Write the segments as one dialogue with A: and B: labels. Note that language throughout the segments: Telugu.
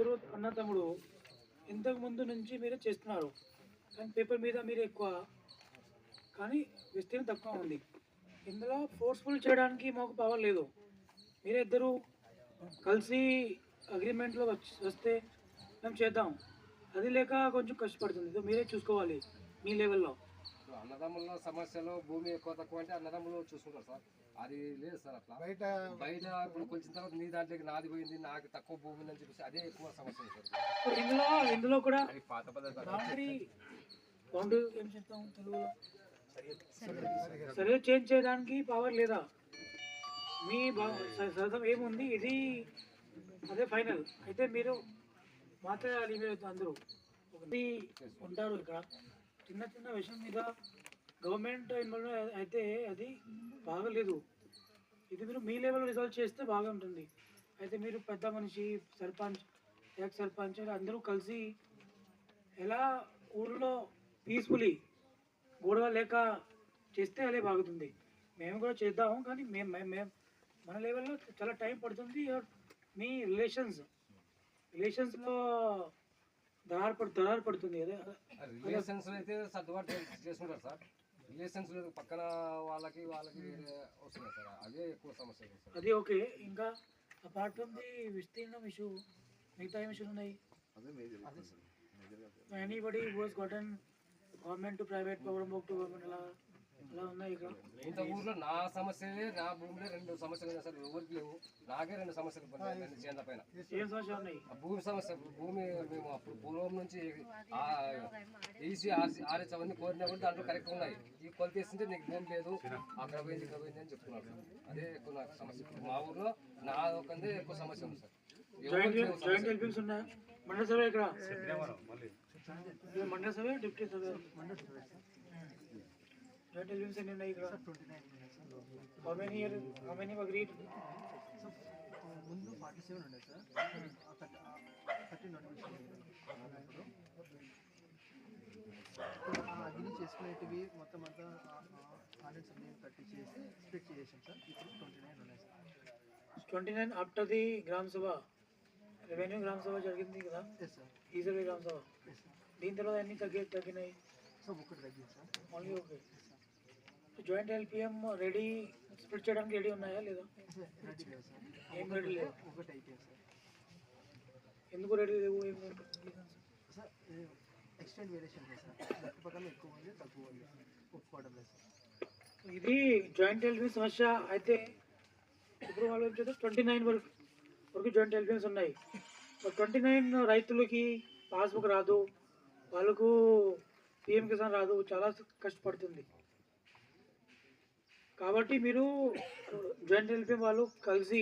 A: ఇద్దరు అన్న తమ్ముడు ఇంతకు ముందు నుంచి మీరే చేస్తున్నారు. కానీ పేపర్ మీద మీరు ఎక్కువ. కానీ విస్తీర్ణం తక్కువ ఉంది. ఇందులో ఫోర్స్ఫుల్ చేయడానికి మాకు పవర్ లేదు. మీరే ఇద్దరు కలిసి అగ్రిమెంట్లో వచ్చి వస్తే మేము చేద్దాం. అది లేక కొంచెం కష్టపడుతుంది. మీరే చూసుకోవాలి మీ లెవెల్లో
B: అన్నదమ్ముల సమస్యలు భూమి ఎక్కువ తక్కువ అంటే అన్నదమ్ములు చూసుకుంటారు సార్. అది లేదు సార్ అట్లా.
C: బయట
B: బయట ఇప్పుడు కొంచెం తర్వాత నీ దాంట్లోకి నాది పోయింది నాకు తక్కువ భూమి ఉందని చెప్పేసి అదే ఎక్కువ సమస్య సార్.
A: ఇందులో ఇందులో కూడా
B: అది పాత పద్ధతి
A: ఏం చెప్తాం తెలుగులో? చేంజ్ చేయడానికి పవర్ లేదా? మీ బా- స- సరదా ఏముంది? ఇది అదే ఫైనల్ అయితే మీరు మాట్లాడాలి మీరు అందరూ. ఒకటి ఉంటారు ఇక్కడ. చిన్న చిన్న విషయం మీద గవర్నమెంట్ అయితే అది బాగలేదు. ఇది మీరు మీ లెవెల్ రిజాల్వ్ చేస్తే బాగా ఉంటుంది అయితే మీరు పెద్ద మనిషి సర్పంచ్ ఎక్స్ సర్పంచ్ అందరూ కలిసి ఎలా ఊళ్ళో పీస్ఫుల్లీ గొడవ లేక చేస్తే అదే బాగుతుంది మేము కూడా చేద్దాము కానీ మేము మేము మేము మన లెవెల్లో చాలా టైం పడుతుంది. మీ రిలేషన్స్ రిలేషన్స్లో దరారు పడు దరారు పడుతుంది. అదే
B: రిలేషన్స్ అయితే సర్దుబాటు చేసుకుంటారు సార్. రిలేషన్స్ లేదు పక్కన వాళ్ళకి వాళ్ళకి వేరే వస్తున్నాయి సార్. అదే ఎక్కువ సమస్య సార్.
A: అది ఓకే. ఇంకా అపార్ట్ ఫ్రమ్ ది విస్తీర్ణం ఇష్యూ మిగతా ఏం ఇష్యూలు ఉన్నాయి? Anybody was gotten government to private power book to government అలా
B: ఇంత ఊర్లో నా సమస్యలే నా భూమిలో రెండు సమస్యలు ఉన్నాయి సార్. ఎవరికి లేవు. నాకే రెండు సమస్యలు చేనుల పైన.
A: ఏం సమస్య ఉన్నాయి?
B: ఆ భూమి సమస్య భూమి మేము అప్పుడు పూర్వం నుంచి ఆ ఈసీ ఆర్సీ ఆర్ఎస్ అవన్నీ కోరినా కూడా దాంట్లో కరెక్ట్ ఉన్నాయి. ఈ కొలత వేస్తుంటే నీకు భూమి లేదు. అక్కడ పోయింది ఇక్కడ పోయింది అని చెప్తున్నారు అదే ఎక్కువ నాకు సమస్య. మా ఊర్లో నా ఒకందే ఎక్కువ సమస్య ఉంది సార్. సమస్యలు.
A: హెల్పింగ్స్ ఉన్నాయా. మండల సభ ఇక్కడ? ఇది మండల సభ? సభ జాయింట్ హెల్పింగ్స్ ఎన్ని ఉన్నాయి ఇక్కడ how many year how many agreed
C: ముందు ఫార్టీ సెవెన్ ఉండే సార్ థర్టీ నోటిఫికేషన్ అగ్ని చేసుకునేటివి మొత్తం అంతా ఆర్డర్స్ అన్ని థర్టీ చేసి స్ప్లిట్ చేసాం సార్ ఇప్పుడు ట్వంటీ నైన్ ఉన్నాయి sir
A: twenty nine after the gram sabha revenue గ్రామ సభ జరిగింది కదా?
C: ఎస్ సార్
A: ఈ సర్వే గ్రామ సభ దీని తర్వాత ఎన్ని తగ్గి తగ్గినాయి?
C: సో ఒకటి తగ్గింది sir
A: only okay joint LPM ready split చేయడానికి రెడీ ఉన్నాయా లేదా? ఏం రెడీ లేవు. ఎందుకు రెడీ లేవు? ఏం
C: ఎక్స్టెండ్ వేరియేషన్ ఎక్కువ ఉంది తక్కువ ఉంది ఒప్పుకోవడం లేదు
A: ఇది జాయింట్ ఎల్పిఎం సమస్య. అయితే ఇప్పుడు వాళ్ళు ఏం చేస్తారు? ట్వంటీ నైన్ వరకు వరకు జాయింట్ ఎల్పిఎంస్ ఉన్నాయి. ట్వంటీ నైన్ రైతులకి పాస్బుక్ రాదు. వాళ్ళకు పిఎం కిసాన్ రాదు. చాలా కష్టపడుతుంది. కాబట్టి మీరు జాయింట్ ఎల్పిఎం వాళ్ళు కలిసి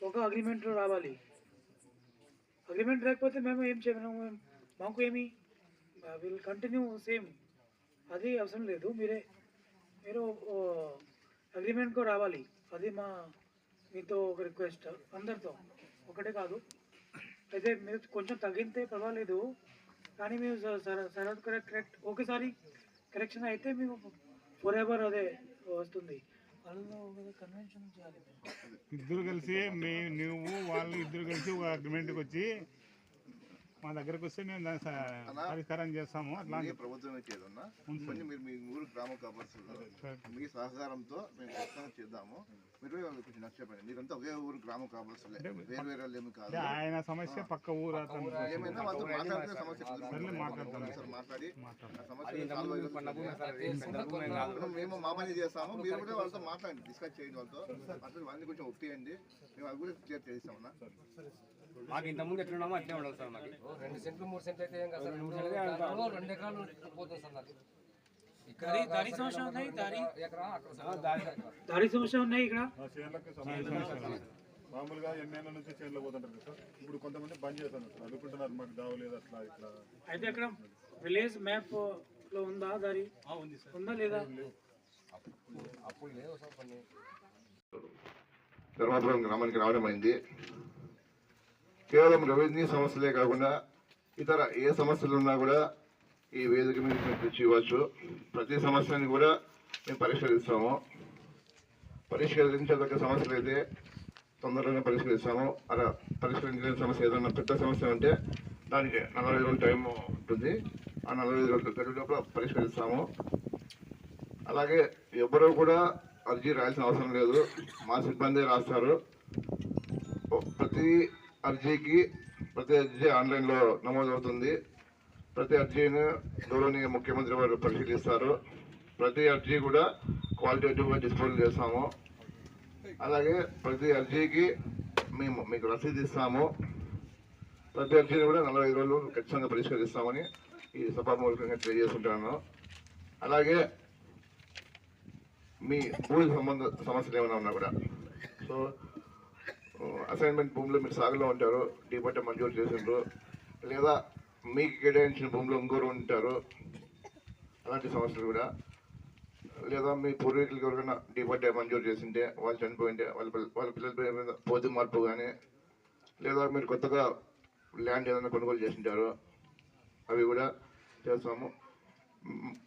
A: ఒక అగ్రిమెంట్లో రావాలి. అగ్రిమెంట్ లేకపోతే మేము ఏం చేయలేము మాకు ఏమి? విల్ కంటిన్యూ సేమ్ అది అవసరం లేదు. మీరే మీరు అగ్రిమెంట్కు రావాలి. అది మా మీతో ఒక రిక్వెస్ట్ అందరితో. ఒకటే కాదు. అయితే మీరు కొంచెం తగ్గితే పర్వాలేదు. కానీ మీరు సరద్ కరెక్ట్ కరెక్ట్ ఒకసారి కరెక్షన్ అయితే మేము ఫర్ ఎవర్ అదే వస్తుంది.
D: ఇద్దరు కలిసి మీ నువ్వు వాళ్ళు ఇద్దరు కలిసి ఒక అగ్రిమెంట్కి వచ్చి మా దగ్గరకు వస్తే మేము దాన్ని స- పరిష్కారం చేస్తాము. అట్లా
E: ప్రభుత్వమే చేయాలన్నా కొంచెం మీరు మీ ఊరు గ్రామ కాపర్సులు మీ సహకారంతో మేము ఖచ్చితంగా చేద్దాము. మీరు వాళ్ళకి కొంచెం నచ్చ చెప్పండి. మీరంతా ఒకే ఊరు గ్రామ కాపర్సులే వేరు వేరే వాళ్ళు ఏమి కాదు.
D: ఆయన సమస్య పక్క ఊరు అతను
E: ఏమైనా వాళ్ళతో మాట్లాడితే సమస్య. ఒకసారి మాట్లాడి. సమస్య మేము మా పని చేస్తాము. మీరు కూడా వాళ్ళతో మాట్లాడండి. డిస్కస్ చేయండి వాళ్ళతో. అసలు వాళ్ళని కొంచెం ఒప్పియండి. మేము అవి కూడా క్లియర్ చేస్తామన్నా.
F: మాకు ఇంత ముందు ఎట్లున్నామో అట్లే ఉండదు సార్ మాకు.
B: ఓ రెండు సెంట్లు మూడు సెంట్లు అయితే ఏం కాదు సార్. రెండు దాంట్లో రెండు ఎకరాలు పోతుంది సార్ నాకు ఇక్కడ
A: దారి సమస్య ఉన్నాయి దారి సమస్య ఇక్కడ?
G: మామూలుగా ఎన్నేళ్ళ నుంచి చేనులో పోతుంటారు కదా సార్. ఇప్పుడు కొంతమంది బంద్ చేస్తున్నారు సార్. అనుకుంటున్నారు మాకు దావలేదు అట్లా ఇట్లా.
A: అయితే అక్కడ విలేజ్ మ్యాప్లో ఉందా దారి? ఉందా లేదా.
B: అప్పుడు లేవు సార్ కొన్ని.
E: ధర్మాపురం గ్రామానికి రావడం అయింది. కేవలం రెవెన్యూ సమస్యలే కాకుండా ఇతర ఏ సమస్యలు ఉన్నా కూడా ఈ వేదిక మీద మేము తెచ్చి ఇవ్వచ్చు. ప్రతి సమస్యని కూడా మేము పరిష్కరిస్తాము. పరిష్కరించదగ్గ సమస్యలు అయితే తొందరగానే పరిష్కరిస్తాము. అలా పరిష్కరించలేని సమస్య ఏదైనా పెద్ద సమస్య ఉంటే దానికి నలభై రోజుల టైం ఉంటుంది. ఆ నలభై రోజుల గడువు లోపల పరిష్కరిస్తాము. అలాగే ఎవరూ కూడా అర్జీ రాయాల్సిన అవసరం లేదు. మా సిబ్బంది రాస్తారు. ప్రతి అర్జీకి ప్రతి అర్జీ ఆన్లైన్లో నమోదవుతుంది. ప్రతి అర్జీని గౌరవనీయ ముఖ్యమంత్రి వారు పరిశీలిస్తారు. ప్రతి అర్జీ కూడా క్వాలిటేటివ్గా డిస్పోజ్ చేస్తాము. అలాగే ప్రతి అర్జీకి మేము మీకు రసీదు ఇస్తాము. ప్రతి అర్జీని కూడా నలభై రోజులు ఖచ్చితంగా పరిష్కరిస్తామని ఈ సభామూలకంగా తెలియజేస్తుంటాను. అలాగే మీ భూమి సంబంధ సమస్యలు ఏమైనా ఉన్నా కూడా. సో అసైన్మెంట్ భూమిలో మీరు సాగులో ఉంటారు డిపార్ట్మెంట్ మంజూరు చేసిండ్రు లేదా మీకు కేటాయించిన భూమిలో ఇంకోరు ఉంటారు అలాంటి సమస్యలు కూడా. లేదా మీ పూర్వీకులకి ఎవరికైనా డిపార్ట్మెంట్ మంజూరు చేసింటే వాళ్ళు చనిపోయింటే వాళ్ళ పిల్ల- వాళ్ళ పిల్లల పేరు మీద పోతు మార్పు కానీ లేదా మీరు కొత్తగా ల్యాండ్ ఏదైనా కొనుగోలు చేసింటారు అవి కూడా చేస్తాము.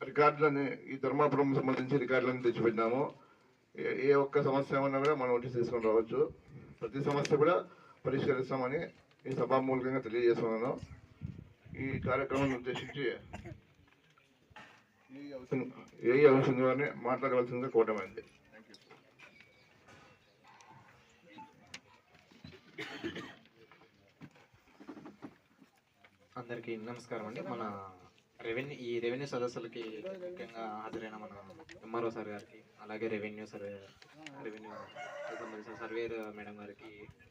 E: రికార్డులని ఈ ధర్మాపురం సంబంధించి రికార్డులను తెచ్చిపెట్టినాము. ఏ- ఏ ఒక్క సమస్య ఏమన్నా కూడా మనం నోటీస్ తీసుకొని రావచ్చు. ప్రతి సమస్య కూడా పరిష్కరిస్తామని ఈ సభామూలకంగా తెలియజేస్తున్నాను. ఈ కార్యక్రమాన్ని ఉద్దేశించి ఏ అవసరం ఏ అవసరం కానీ మాట్లాడవలసిందిగా కోవటమైంది
H: అందరికీ నమస్కారం అండి. మన రెవెన్యూ ఈ రెవెన్యూ సదస్సులకి ముఖ్యంగా హాజరైన మన ఎంఆర్ఓ సార్ గారికి అలాగే రెవెన్యూ సర్వే రెవెన్యూ సంబంధించిన సర్వేర్ మేడం గారికి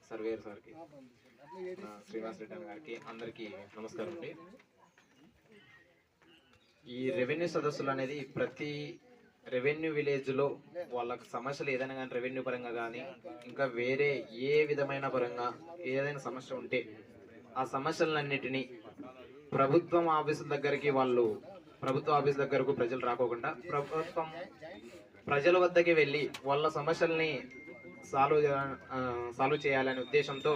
H: సర్వేర్ సార్కి మన శ్రీనివాస్ రెడ్డి గారికి అందరికీ నమస్కారం అండి. ఈ రెవెన్యూ సదస్సులు అనేది ప్రతి రెవెన్యూ విలేజ్లో వాళ్ళకి సమస్యలు ఏదైనా కానీ రెవెన్యూ పరంగా కానీ ఇంకా వేరే ఏ విధమైన పరంగా ఏదైనా సమస్య ఉంటే ఆ సమస్యలన్నిటినీ ప్రభుత్వం ఆఫీసుల దగ్గరికి వాళ్ళు ప్రభుత్వ ఆఫీస్ దగ్గరకు ప్రజలు రాకోకుండా ప్రభుత్వం ప్రజల వద్దకి వెళ్ళి వాళ్ళ సమస్యల్ని సాల్వ్ సాల్వ్ చేయాలనే ఉద్దేశంతో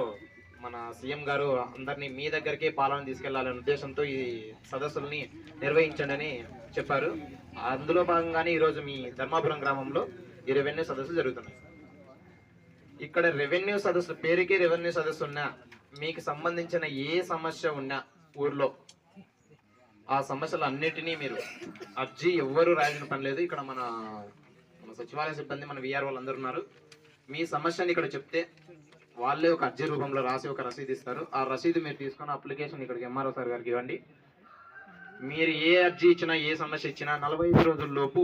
H: మన సీఎం గారు అందరినీ మీ దగ్గరికే పాలన తీసుకెళ్ళాలనే ఉద్దేశంతో ఈ సదస్సుల్ని నిర్వహించండి చెప్పారు. అందులో భాగంగానే ఈరోజు మీ ధర్మాపురం గ్రామంలో ఈ రెవెన్యూ సదస్సు జరుగుతున్నాయి ఇక్కడ రెవెన్యూ సదస్సు పేరుకి రెవెన్యూ సదస్సు ఉన్నా మీకు సంబంధించిన ఏ సమస్య ఉన్నా ఊర్లో ఆ సమస్యలు అన్నిటినీ మీరు అర్జీ ఎవ్వరు రాయాల్సిన పని లేదు. ఇక్కడ మన సచివాలయ సిబ్బంది మన విఆర్ వాళ్ళందరూ అందరు ఉన్నారు. మీ సమస్యని ఇక్కడ చెప్తే వాళ్ళే ఒక అర్జీ రూపంలో రాసి ఒక రసీదు ఇస్తారు. ఆ రసీదు మీరు తీసుకొని అప్లికేషన్ ఇక్కడికి ఎంఆర్ఓ సార్ గారికి ఇవ్వండి. మీరు ఏ అర్జీ ఇచ్చినా ఏ సమస్య ఇచ్చినా నలభై ఐదు రోజుల్లోపు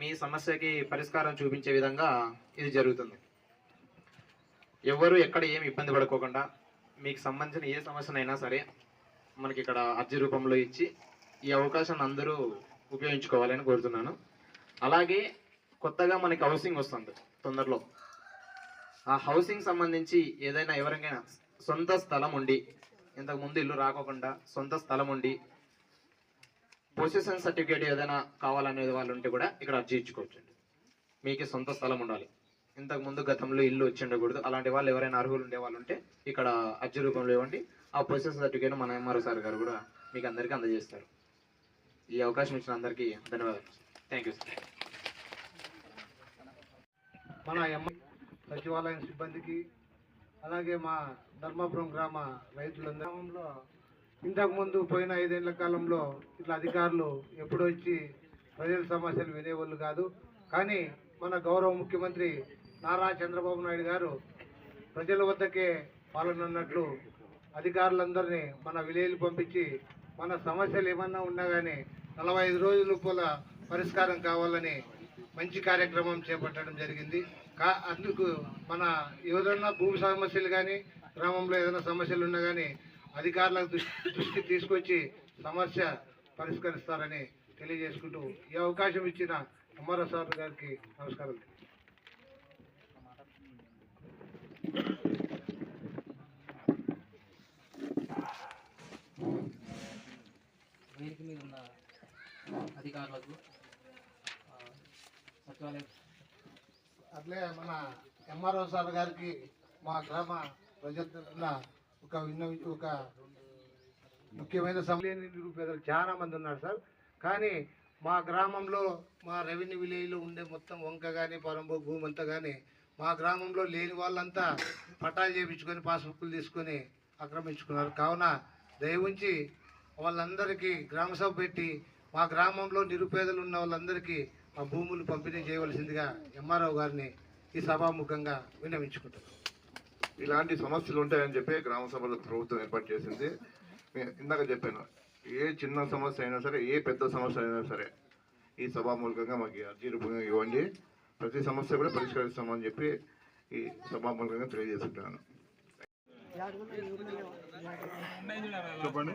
H: మీ సమస్యకి పరిష్కారం చూపించే విధంగా ఇది జరుగుతుంది. ఎవరు ఎక్కడ ఏమి ఇబ్బంది పడుకోకుండా మీకు సంబంధించిన ఏ సమస్యనైనా సరే మనకి ఇక్కడ అర్జీ రూపంలో ఇచ్చి ఈ అవకాశాన్ని అందరూ ఉపయోగించుకోవాలని కోరుతున్నాను. అలాగే కొత్తగా మనకి హౌసింగ్ వస్తుంది తొందరలో. ఆ హౌసింగ్ సంబంధించి ఏదైనా ఎవరికైనా సొంత స్థలం ఉండి ఇంతకు ముందు ఇల్లు రాకోకుండా సొంత స్థలం ఉండి పొజిషన్ సర్టిఫికేట్ ఏదైనా కావాలనేది వాళ్ళు ఉంటే కూడా ఇక్కడ అర్జీ ఇచ్చుకోవచ్చు మీకు సొంత స్థలం ఉండాలి. ఇంతకు ముందు గతంలో ఇల్లు వచ్చి ఉండకూడదు అలాంటి వాళ్ళు ఎవరైనా అర్హులు ఉండే వాళ్ళు ఉంటే ఇక్కడ అర్జీ రూపంలో ఇవ్వండి. ఆ పొజిషన్ సర్టిఫికేట్ మన ఎంఆర్ఓ సార్ గారు కూడా మీకు అందరికీ అందజేస్తారు. ఈ అవకాశం ఇచ్చిన అందరికీ ధన్యవాదాలు. థ్యాంక్ యూ సార్
C: మన ఎమ్మ సచివాలయం సిబ్బందికి అలాగే మా ధర్మాపురం గ్రామ రైతులందరూ గ్రామంలో ఇంతకుముందు పోయిన ఐదేళ్ళ కాలంలో ఇట్లా అధికారులు ఎప్పుడు వచ్చి ప్రజల సమస్యలు వినేవాళ్ళు కాదు. కానీ మన గౌరవ ముఖ్యమంత్రి నారా చంద్రబాబు నాయుడు గారు ప్రజల వద్దకే పాలనన్నట్లు అధికారులందరినీ మన విలేజ్లు పంపించి మన సమస్యలు ఏమన్నా ఉన్నా కానీ నలభై ఐదు రోజుల పూల పరిష్కారం కావాలని మంచి కార్యక్రమం చేపట్టడం జరిగింది. కా అందుకు మన ఏదైనా భూమి సమస్యలు కానీ గ్రామంలో ఏదైనా సమస్యలు ఉన్నా కానీ అధికారుల దృష్టి దృష్టి తీసుకొచ్చి సమస్య పరిష్కరిస్తారని తెలియజేసుకుంటూ ఈ అవకాశం ఇచ్చిన ఎంఆర్ఓ సార్ గారికి నమస్కారం.
I: వేదిక మీద ఉన్న అధికారులకు
C: అట్లే మన ఎంఆర్ఓ సార్ గారికి మా గ్రామ ప్రజల ఒక విన్న ఒక ముఖ్యమైన సమలేని నిరుపేదలు చాలా మంది ఉన్నారు సార్. కానీ మా గ్రామంలో మా రెవెన్యూ విలేజ్లో ఉండే మొత్తం వంక కానీ పొలంబో భూమి అంతా కానీ మా గ్రామంలో లేని వాళ్ళంతా పటాలు చేయించుకొని పాస్బుక్లు తీసుకొని ఆక్రమించుకున్నారు. కావున దయవుంచి వాళ్ళందరికీ గ్రామసభ పెట్టి మా గ్రామంలో నిరుపేదలు ఉన్న వాళ్ళందరికీ ఆ భూములు పంపిణీ చేయవలసిందిగా ఎంఆర్ఓ గారిని ఈ సభాముఖంగా విన్నవించుకుంటున్నాను
E: ఇలాంటి సమస్యలు ఉంటాయని చెప్పి గ్రామ సభలో ప్రభుత్వం ఏర్పాటు చేసింది. నేను ఇందాక చెప్పాను ఏ చిన్న సమస్య అయినా సరే ఏ పెద్ద సమస్య అయినా సరే ఈ సభా మూలకంగా మాకు అర్జీ రూపంగా ఇవ్వండి. ప్రతి సమస్య కూడా పరిష్కరిస్తామని చెప్పి ఈ సభా మూలకంగా తెలియజేస్తున్నాను
G: చెప్పండి.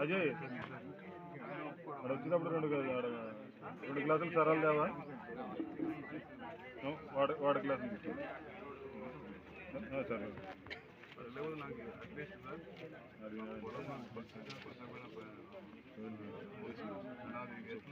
G: అజయ్ అక్కడ వచ్చినప్పుడు రెండు రెండు గ్లాసులు సరాలు తేవా? వాడ వాడ గ్లాసులు సరే. అది.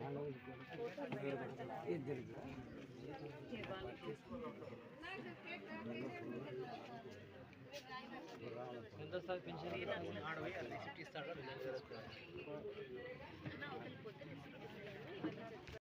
G: మళ్ళా
I: ఎంత సార్ పెన్షన్ ఆడపోయి రిసిప్ట్ ఇస్తాడో రిలయన్స్ చేసుకోవాలి